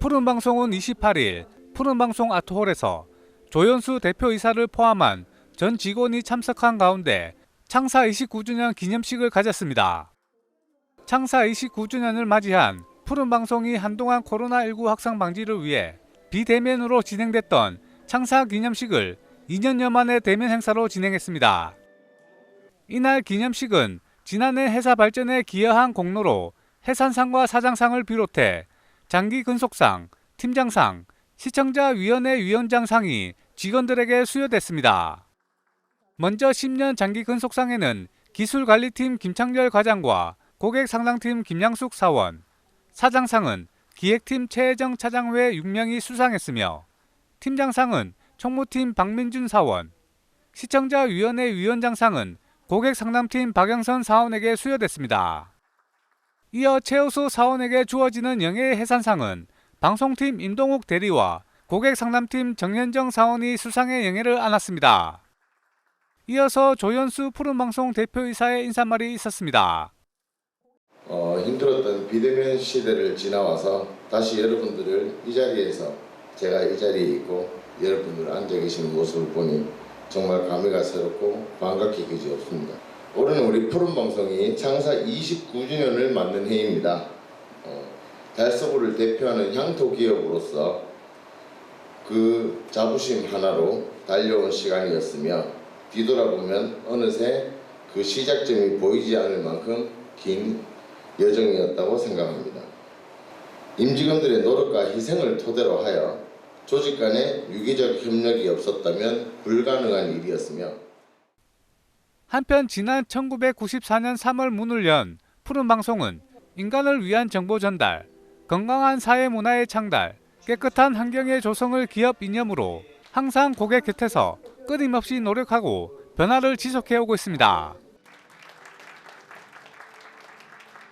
푸른방송은 28일 푸른방송 아트홀에서 조연수 대표이사를 포함한 전 직원이 참석한 가운데 창사 29주년 기념식을 가졌습니다. 창사 29주년을 맞이한 푸른방송이 한동안 코로나19 확산 방지를 위해 비대면으로 진행됐던 창사 기념식을 2년여 만에 대면 행사로 진행했습니다. 이날 기념식은 지난해 회사 발전에 기여한 공로로 해산상과 사장상을 비롯해 장기 근속상, 팀장상, 시청자위원회 위원장상이 직원들에게 수여됐습니다. 먼저 10년 장기 근속상에는 기술관리팀 김창렬 과장과 고객상담팀 김양숙 사원, 사장상은 기획팀 최혜정 차장 외 6명이 수상했으며 팀장상은 총무팀 박민준 사원, 시청자위원회 위원장상은 고객상담팀 박영선 사원에게 수여됐습니다. 이어 최우수 사원에게 주어지는 영예해산상은 방송팀 임동욱 대리와 고객상담팀 정현정 사원이 수상의 영예를 안았습니다. 이어서 조연수 푸른방송 대표이사의 인사말이 있었습니다. 어, 힘들었던 비대면 시대를 지나와서 다시 여러분들을 이 자리에서 제가 이 자리에 있고 여러분들 앉아 계시는 모습을 보니 정말 감회가 새롭고 반갑게 그지 없습니다. 올해는 우리 푸른 방송이 창사 29주년을 맞는 해입니다. 어, 달서구를 대표하는 향토 기업으로서 그 자부심 하나로 달려온 시간이었으며 뒤돌아보면 어느새 그 시작점이 보이지 않을 만큼 긴 여정이었다고 생각합니다. 임직원들의 노력과 희생을 토대로 하여 조직 간의 유기적 협력이 없었다면 불가능한 일이었으며 한편 지난 1994년 3월 문을 연 푸른 방송은 인간을 위한 정보 전달, 건강한 사회 문화의 창달, 깨끗한 환경의 조성을 기업 이념으로 항상 고객 곁에서 끊임없이 노력하고 변화를 지속해 오고 있습니다.